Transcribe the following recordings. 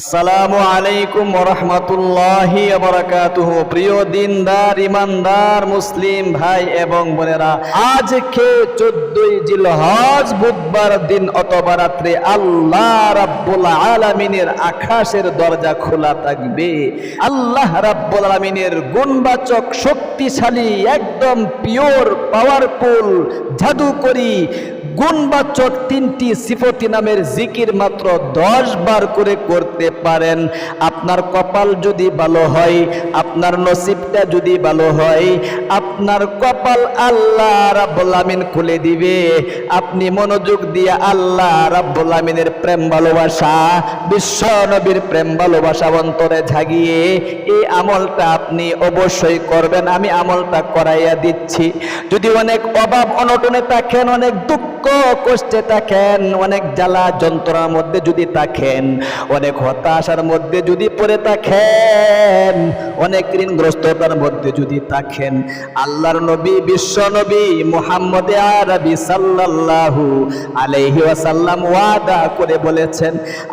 আসসালামু আলাইকুম রহমতুল্লাহি বারাকাতুহু প্রিয় দিনদার, ইমানদার, মুসলিম ভাই এবং বোনেরা, আজকে চোদ্দই জিলহজ বুধবার দিন অথবা রাত্রে আল্লাহ রাব্বুল আলামিনের আকাশের দরজা খোলা থাকবে। আল্লাহ রাব্বুল আলামিনের গুণবাচক, শক্তিশালী, একদম পিওর পাওয়ারফুল জাদুকরী গুণবাচক তিনটি সিফতি নামের জিকির মাত্র দশ বার করে করতে পারেন। আপনার কপাল যদি ভালো হয়, আপনার নসিবটা যদি ভালো হয়, আপনার কপাল আল্লাহ রাব্বুল খুলে দিবে। আপনি মনোযোগ দিয়ে আল্লাহ রাব্বুল প্রেম ভালোবাসা, বিশ্ব নবীর প্রেম ভালোবাসা অন্তরে ঝাগিয়ে এই আমলটা আপনি অবশ্যই করবেন। আমি আমলটা করাইয়া দিচ্ছি। যদি অনেক অভাব, অনটনে থাকেন, অনেক দুঃখ কষ্টে থাকেন, অনেক জ্বালা যন্ত্রণার মধ্যে যদি থাকেন, অনেক হতাশার মধ্যে যদি পড়ে থাকেন, অনেক ঋণগ্রস্ততার মধ্যে যদি থাকেন, আল্লাহর নবী, বিশ্ব নবী মুহাম্মদ আরবি সাল্লাল্লাহু আলাইহি ওয়াসাল্লাম ওয়াদা করে বলেছেন,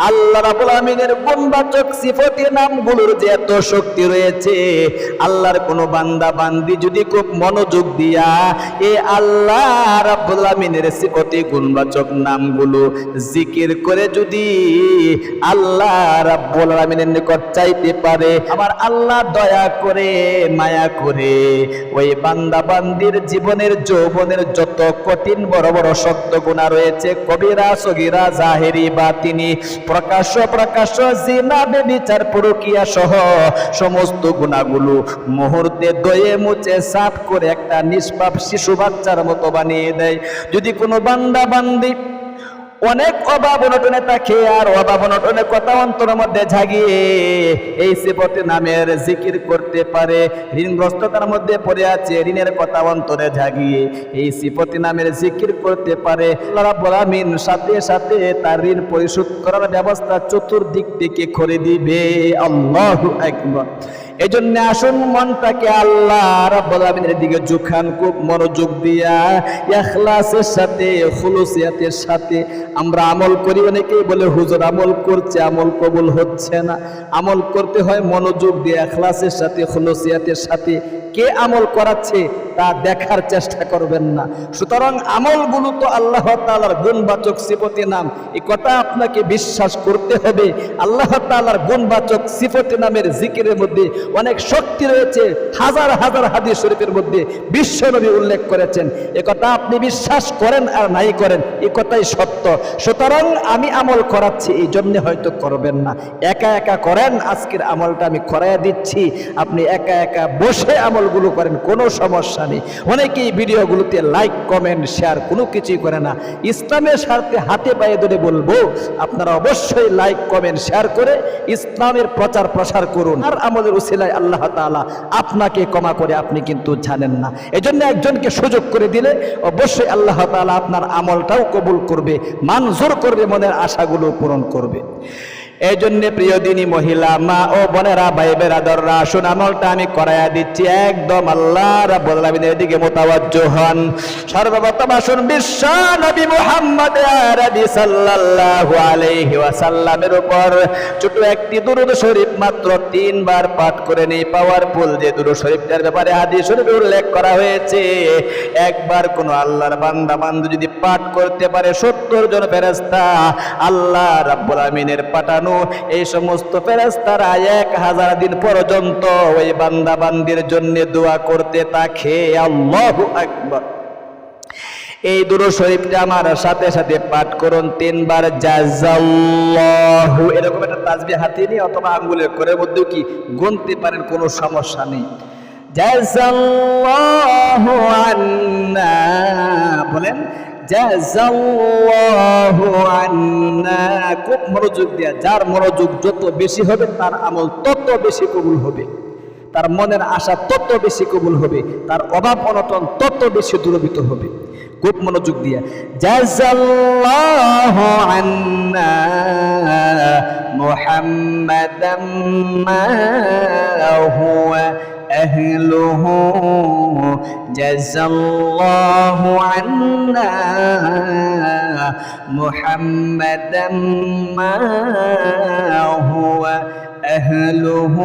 আল্লাহ রাব্বুল আমিনের গুণবাচক সিফতি নামগুলোর যে এত শক্তি রয়েছে, আল্লাহর কোনো বান্দা বান্দি যদি খুব মনোযোগ দিয়া, এ আল্লাহ রাব্বুল আমিনের সিফতি গুণবাচক নামগুলো জিকির করে যদি আল্লাহ রাব্বুল আমিনের নিকট চাইতে পারে, আমার আল্লাহ দয়া করে, মায়া করে, ওই বান্দা বান্দির জীবনের, যৌবনের যত কঠিন, বড় বড় শক্ত গুণা রয়েছে, কবিরা, সগিরা, জাহেরি বা তিনি প্রকাশ্য প্রকাশ্য জিনা, বেবিচার প্রক্রিয়া সহ সমস্ত গুণাগুলো মুহূর্তে দয়ে মুছে সাফ করে একটা নিষ্পাপ শিশু বাচ্চার মতো বানিয়ে দেয়। যদি কোনো বান্দা বান্দি। অনেক অভাব অনটনে থাকে আর অভাব অনটনে কথা অন্তরের মধ্যে ঝাগিয়ে এই সিপতি নামের জিকির করতে পারে। ঋণগ্রস্ততার মধ্যে পড়ে আছে, ঋণের কথা অন্তরে ঝাগিয়ে এই সিপতি নামের জিকির করতে পারে। আমিন সাথে সাথে তার ঋণ পরিশোধ করার ব্যবস্থা চতুর্দিক থেকে করে দিবে। আল্লাহু আকবার। এই জন্য আসুন মনটাকে আল্লাহ রাব্বুল আমিনের দিকে জুখান খুব মনোযোগ দিয়া। ইখলাসের সাথে, খুলুসিয়াতের সাথে। আমরা আমল করি, অনেকেই বলে, হুজুর, আমল করছে, আমল কবুল হচ্ছে না। আমল করতে হয় মনোযোগ দিয়ে এখলাসের সাথে, খুলুসিয়াতের সাথে। কে আমল করাচ্ছে তা দেখার চেষ্টা করবেন না। সুতরাং আমলগুলো তো আল্লাহ তাআলার গুণবাচক সিফতি নাম। এই কথা আপনাকে বিশ্বাস করতে হবে। আল্লাহ তাআলার গুণবাচক সিফতি নামের জিকিরের মধ্যে অনেক শক্তি রয়েছে। হাজার হাজার হাদিস শরীফের মধ্যে বিশ্বনবী উল্লেখ করেছেন। এ কথা আপনি বিশ্বাস করেন আর নাই করেন, এ কথাই সত্য। সুতরাং আমি আমল করাচ্ছি, এই জন্যে হয়তো করবেন না। একা একা করেন, আজকের আমলটা আমি করাইয়া দিচ্ছি। আপনি একা একা বসে আমলগুলো করেন, কোনো সমস্যা নেই। অনেকেই ভিডিওগুলোতে লাইক কমেন্ট শেয়ার কোনো কিছুই করে না। ইসলামের স্বার্থে হাতে পায়ে ধরে বলব, আপনারা অবশ্যই লাইক কমেন্ট শেয়ার করে ইসলামের প্রচার প্রসার করুন। আর আমলের উসিলায় আল্লাহ তাআলা আপনাকে ক্ষমা করে আপনি কিন্তু জানেন না। এজন্য একজনকে সুযোগ করে দিলে অবশ্যই আল্লাহ তাআলা আপনার আমলটাও কবুল করবে মানজোর করবে মনের আশাগুলো পূরণ করবে। এই জন্য প্রিয় দিনী মহিলা, মা ও বোনেরা ভাই বেরাদররা আসুন, আমলটা আমি করাইয়া দিচ্ছি। একদম আল্লাহ রাব্বুল দিকে মোতাবজ্জ হন। সর্বপ্রথম আসুন, বিশ্ব নবী মুহাম্মদ আরবি সাল্লাল্লাহু আলাইহি ওয়াসাল্লামের উপর। ছোট একটি দুরূদ শরীফ মাত্র তিনবার পাঠ করে নেই পাওয়ারফুল যে দুরূদ শরীফটার ব্যাপারে হাদিস শরীফে উল্লেখ করা হয়েছে। একবার কোন আল্লাহর বান্দা বান্দু যদি পাঠ করতে পারে, সত্তর জন ফেরেশতা আল্লাহ রাব্বুল আমিনের পাঠানো এই সমস্ত ফেরেশতারা এক হাজার দিন পর্যন্ত ওই বান্দা বান্দির জন্য দোয়া করতে থাকে। আল্লাহু আকবার। এই দুরো শরীফটা আমার সাথে সাথে পাঠ করুন তিনবার জাজাল্লাহু এরকম একটা তাজবি হাতে নিয়ে অথবা আঙ্গুলের করে মধ্যেও কি গুনতে পারেন, কোনো সমস্যা নেই। জাজাল্লাহু আন্না বলেন খুব মনোযোগ দেয়া, যার মনোযোগ যত বেশি হবে, তার আমল তত বেশি কবুল হবে। তার মনের আশা তত বেশি কবুল হবে, তার অভাব অনটন তত বেশি দূরবিত হবে। খুব মনোযোগ দিয়া জাজাল্লাহু আন্না أهله جزى الله عنا محمدا ما هو أهله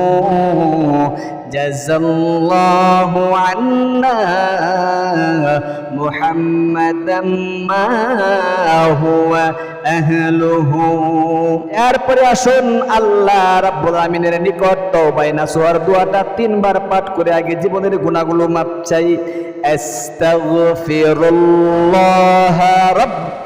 جزى الله عنا محمدا ما هو أهله. এরপরে আসুন আল্লাহ রাব্বুল আমিনের নিকট তওবায় নাসওয়ার দোয়াটা তিনবার পাঠ করে আগে জীবনের গুনাহগুলো মাপ চাই। আস্তাগফিরুল্লাহ রাব্ব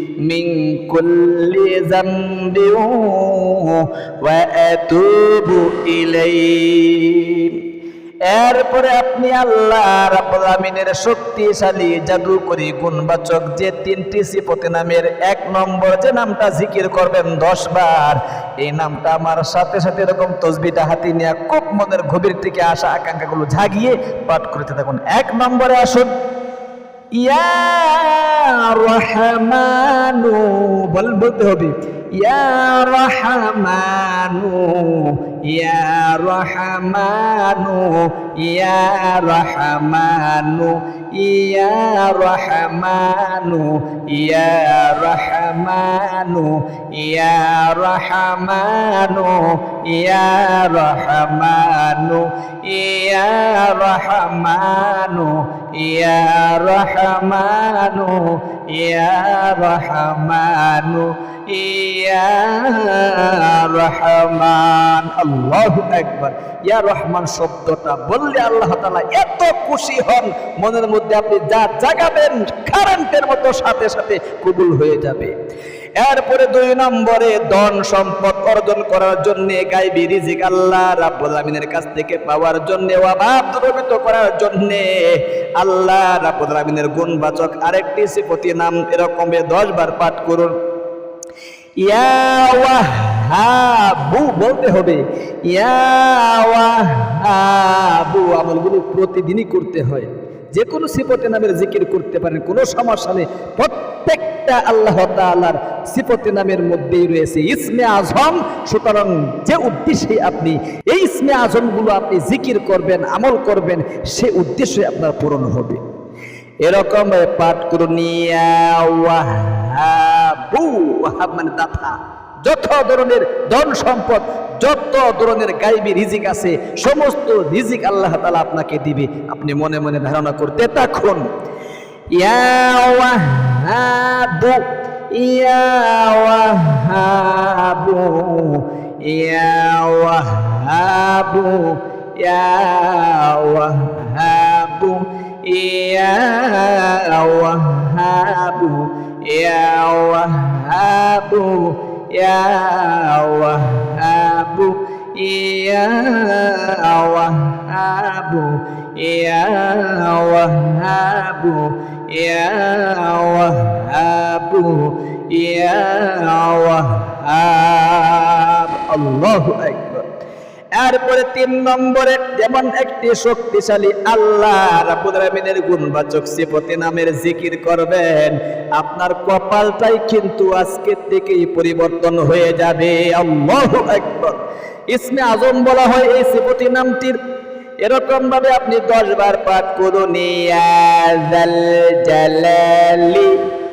من كل ذنب وأتوب إليه এরপরে আপনি আল্লাহ রাব্বুল আমিনের শক্তিশালী জাদুকরী গুণবাচক যে তিনটি সিফতে নামের এক নম্বর যে নামটা জিকির করবেন দশ বার এই নামটা আমার সাথে সাথে এরকম তসবিটা হাতে নিয়ে খুব মনের গভীর থেকে আসা আকাঙ্ক্ষাগুলো ঝাগিয়ে পাঠ করতে থাকুন এক নম্বরে আসুন ইয়া রহমানু বল বলতে হবে। ইয়া রহমানু ইয়া রহমানু ইয়া রহমানু ইয়া রহমানু ইয়া রহমানু ইয়া রহমানু ইয়া রহমানু ইয়া রহমানু ইয়া রহমানু ইয়া রহমানু ইয়া রহমান, আল্লাহু একবার ইয়া রহমান শব্দটা বললে আল্লাহ তাআলা এত খুশি হন, মনের মধ্যে আপনি যা জাগাবেন কারেন্টের মতো সাথে সাথে কবুল হয়ে যাবে। এরপরে দুই নম্বরে ধন সম্পদ অর্জন করার জন্য গাইবি রিজিক আল্লাহ রাব্বুল আমিনের কাছ থেকে পাওয়ার জন্য অভাব দূরীভূত করার জন্য আল্লাহ রাব্বুল আমিনের গুণবাচক আরেকটি সিফতি নাম এরকম দশ বার পাঠ করুন। ইয়া ওয়াহাবু বলতে হবে। ইয়া ওয়াহাবু আমলগুলো প্রতিদিনই করতে হয়। যে কোনো সিফতে নামের জিকির করতে পারেন, কোনো সমস্যা নেই। প্রত্যেকটা আল্লাহ তাআলার সিফতে নামের মধ্যেই রয়েছে ইসমে আজম। সুতরাং যে উদ্দেশ্যে আপনি এই ইসমে আজমগুলো আপনি জিকির করবেন, আমল করবেন, সে উদ্দেশ্যে আপনার পূরণ হবে। এরকম পাঠ করুন মানে দাতা। যত ধরনের ধন সম্পদ, যত ধরনের গাইবি রিজিক আছে, সমস্ত রিজিক আল্লাহ তালা আপনাকে দিবে। আপনি মনে মনে ধারণা করতে থাকুন। ইয়া ওয়াহাবু ইয়া ওয়াহাবু, ইয়া يا وهاب يا وهاب يا وهاب يا وهاب يا وهاب يا وهاب الله أكبر এরপরে তিন নম্বরে যেমন একটি শক্তিশালী আল্লাহ রাব্বুল আলামিনের গুণবাচক সিফতে নামের জিকির করবেন, আপনার কপালটাই কিন্তু আজকের থেকেই পরিবর্তন হয়ে যাবে। আকবার। ইসমে আজম বলা হয় এই সিফতি নামটির। এরকম ভাবে আপনি দশ বার পাঠ করুন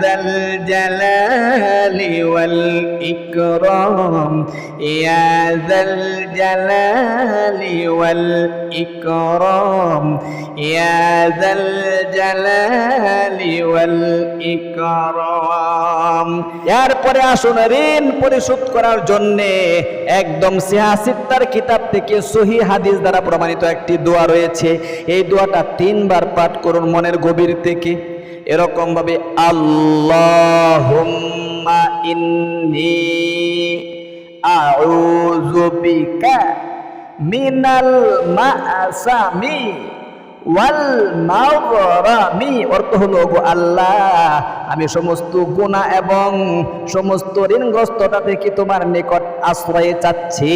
ذا الجلال والإكرام يا ذا الجلال والإكرام يا ذا الجلال والإكرام এরপরে আসুন ঋণ পরিশোধ করার জন্য একদম সিহাসিত্তার কিতাব থেকে সহি হাদিস দ্বারা প্রমাণিত একটি দোয়া রয়েছে এই দোয়াটা তিনবার পাঠ করুন মনের গভীর থেকে এরকম ভাবে ইন্নি মাসামি ওয়াল অর্থ হলো গো আল্লাহ, আমি সমস্ত গুনাহ এবং সমস্ত ঋণগ্রস্ততা থেকে তোমার নিকট আশ্রয় চাচ্ছি?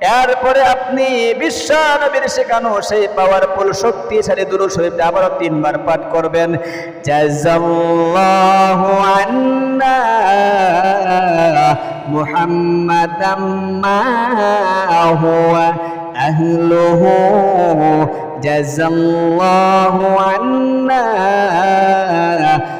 এরপরে আপনি বিশ্ব নবীর শেখানো সেই পাওয়ারফুল শক্তিশালী দুরু শরীফটা আবারও তিনবার পাঠ করবেন। জাযাল্লাহু আন্না আন্না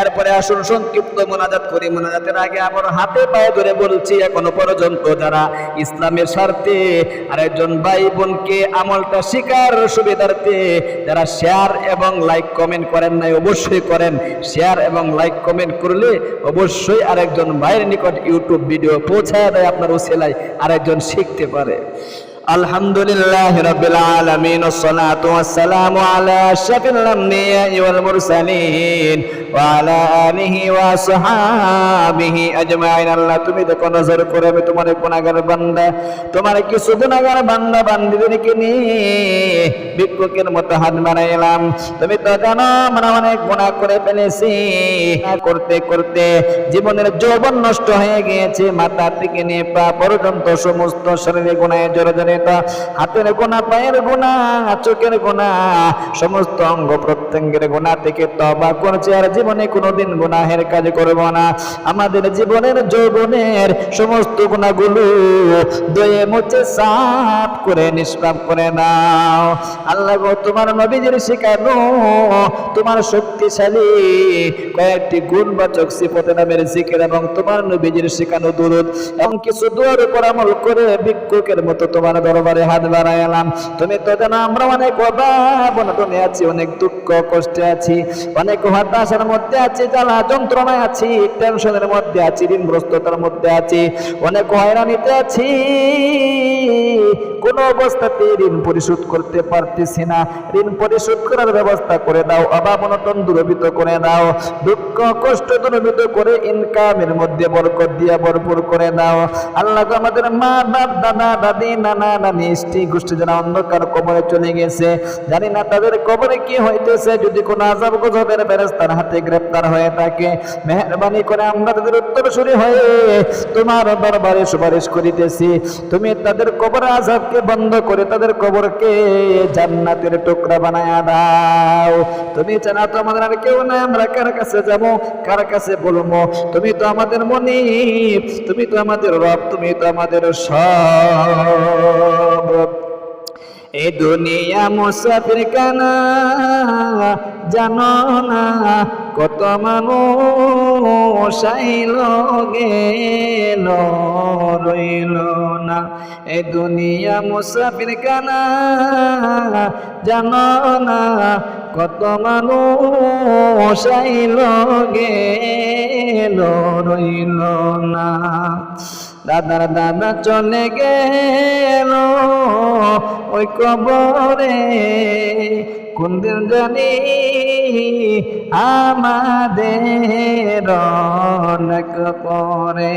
এরপরে আসুন, সংক্ষিপ্ত মোনাজাত করি। মোনাজাতের আগে আবার হাতে পায়ে ধরে বলছি, এখনও পর্যন্ত যারা ইসলামের স্বার্থে আরেকজন ভাই বোনকে আমলটা শিকার সুবিধার্থে যারা শেয়ার এবং লাইক কমেন্ট করেন নাই, অবশ্যই করেন। শেয়ার এবং লাইক কমেন্ট করলে অবশ্যই আরেকজন ভাইয়ের নিকট ইউটিউব ভিডিও পৌঁছায় দেয়, আপনার ওসেলায় আরেকজন শিখতে পারে। الحمد لله رب العالمين والصلاة والسلام على أشرف الأنبياء والمرسلين وعلى آله وصحابه أجمعين আল্লাহ তুমি দেখো নজর করে আমি তোমার গুণাগার বান্দা তোমার কিছু গুণাগার বান্দা বান্দিদেরকে নিয়ে ভিক্ষুকের মতো হাত বাড়াইলাম তুমি তো জানো আমরা অনেক গুণা করে ফেলেছি করতে করতে জীবনের যৌবন নষ্ট হয়ে গিয়েছে মাথা থেকে নিয়ে পা পর্যন্ত সমস্ত শরীরে গুণায় জড়ে জড়িত হাতের গোনা, পায়ের গোনা, চোখের গোনা, সমস্ত অঙ্গ প্রত্যঙ্গের গোনা থেকে তবা করছে আর জীবনে কোনোদিন গুনাহের কাজ করব না। আমাদের জীবনের যৌবনের সমস্ত গুণাগুলো দয়ে মুছে সাফ করে, নিষ্পাপ করে নাও। আল্লাহ গো, তোমার নবীজির শিখানো, তোমার শক্তিশালী কয়েকটি গুণবাচক সিফতে নামের জিকির এবং তোমার নবীজির শিখানো দূরত এবং কিছু দুয়ার উপর আমল করে ভিক্ষুকের মতো তোমার দরবারে হাত বাড়াইলাম। তুমি তো জানো, আমরা অনেক অভাব অনটনে আছি, অনেক দুঃখ, কষ্টে আছি, অনেক হতাশার মধ্যে আছি, জ্বালা যন্ত্রণায় আছি টেনশনের মধ্যে আছি, ঋণগ্রস্ততার মধ্যে আছি, অনেক হয়রানিতে আছি। কোন অবস্থাতে ঋণ পরিশোধ করতে পারতেছি না। ঋণ পরিশোধ করার ব্যবস্থা করে দাও, অভাব অনটন দূরবিত করে দাও, দুঃখ, কষ্ট দূরবিত করে ইনকামের মধ্যে বরকত দিয়া ভরপুর করে দাও। আল্লাহ আমাদের মা, বাপ, দাদা, দাদি, নানা, নানি, স্ত্রী, গোষ্ঠী যারা অন্ধকার কবরে চলে গেছে, জানি না তাদের কবরে কি হইতেছে, যদি কোনো আজাব গজবের বেরেস্তার হাতে গ্রেপ্তার হয়ে থাকে, মেহরবানি করে আমরা তাদের উত্তরসূরি হয়ে তোমার দরবারে সুপারিশ করিতেছি। তুমি তাদের কবর আজাবকে বন্ধ করে তাদের কবরকে জান্নাতের টুকরা বানায়া দাও। তুমি জানা তো আমাদের আর কেউ নাই, আমরা কার কাছে যাব, কার কাছে বলব? তুমি তো আমাদের মনি তুমি তো আমাদের রব, তুমি তো আমাদের সব। এ দুনিয়া মুসাফির কানা, জানো না কত মানুষ আইল, গেল, রইল না। এ দুনিয়া মুসাফির কানা, জানো না কত মানুষ আইল, গেল, রইল না। দাদার দাদা চলে গেল ওই কবরে। কোন দিন জানি আমাদের পরে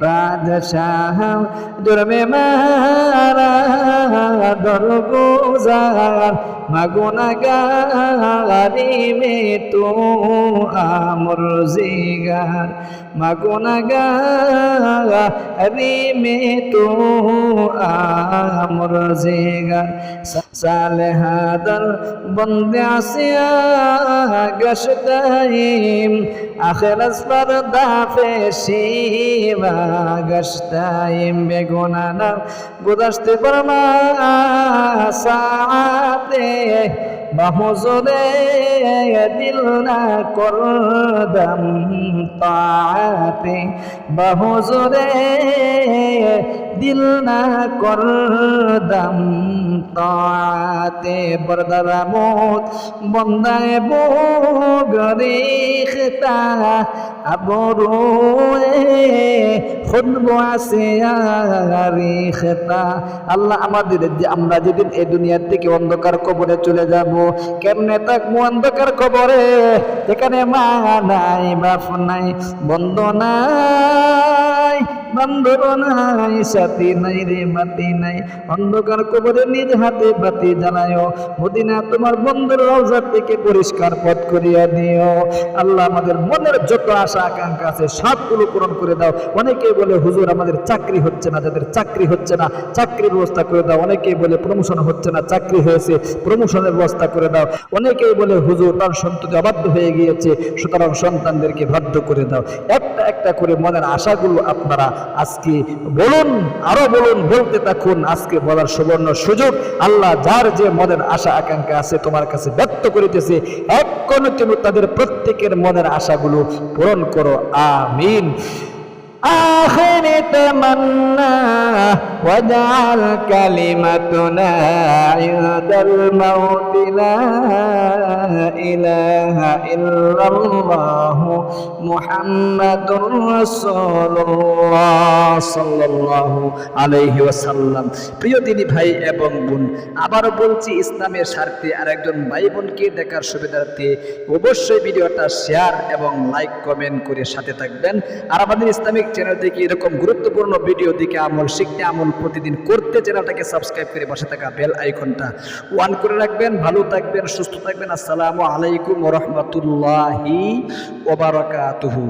বাদশাহ দুর্বে মারা দরগুজার মাগুনা গারি মে তো আমর জিগার মাগুনা গারি মে তো আমর জিগার। সালেহাদর বন্দে আসিয়া গশতাইম আখের আসবার দাফে শিবা গশতাইম বেগুনা না গুদাসতে পরমা সাথে বাহুজরে দিল না করদম তাতে বাহুজরে দিল না করদম তাতে বরদরামত, বন্দায় বগরিখতা আবরুয়ে খুদব আছে রিখতা। আল্লাহ আমাদের যে আমরা যেদিন এই দুনিয়ার থেকে অন্ধকার কবরে চলে যাব, কেমনে থাকব অন্ধকার কবরে? যেখানে মা নাই, বাপ নাই, বন্ধ নাই। নাই রে বাতি নাই। অন্ধকার কবরে নিজ হাতে বাতি মদিনা তোমার বন্ধুর রওজা থেকে পরিষ্কার পথ করিয়া দিও। আল্লাহ আমাদের মনের যত আশা আকাঙ্ক্ষা আছে, সবগুলো পূরণ করে দাও। অনেকে বলে, হুজুর, আমাদের চাকরি হচ্ছে না। যাদের চাকরি হচ্ছে না, চাকরির ব্যবস্থা করে দাও। অনেকেই বলে, প্রমোশন হচ্ছে না, চাকরি হয়েছে, প্রমোশনের ব্যবস্থা করে দাও। অনেকেই বলে, হুজুর, তার সন্ততি অবাধ্য হয়ে গিয়েছে, সুতরাং সন্তানদেরকে বাধ্য করে দাও। একটা একটা করে মনের আশাগুলো আপনারা আজকে বলুন, আরও বলুন, বলতে থাকুন, আজকে বলার সুবর্ণ সুযোগ। আল্লাহ যার যে মনের আশা, আকাঙ্ক্ষা আছে, তোমার কাছে ব্যক্ত করিতেছে। এক কোন তুমি তাদের প্রত্যেকের মনের আশাগুলো পূরণ করো। আমিন। آخر تمنى واجعل كلمتنا عند الموت لا إله إلا الله محمد رسول الله صلى الله عليه وسلم প্রিয় দিনী ভাই এবং বোন আবারও বলছি ইসলামের স্বার্থে আরেকজন ভাই বোনকে দেখার সুবিধার্থে অবশ্যই ভিডিওটা শেয়ার এবং লাইক কমেন্ট করে সাথে থাকবেন আর আমাদের ইসলামিক চ্যানেল থেকে এরকম গুরুত্বপূর্ণ ভিডিও দিকে আমল শিখতে, আমল প্রতিদিন করতে চ্যানেলটাকে সাবস্ক্রাইব করে বসে থাকা বেল আইকনটা ওয়ান করে রাখবেন। ভালো থাকবেন, সুস্থ থাকবেন। আসসালামু আলাইকুম রহমতুল্লাহি ওবারাকাতুহু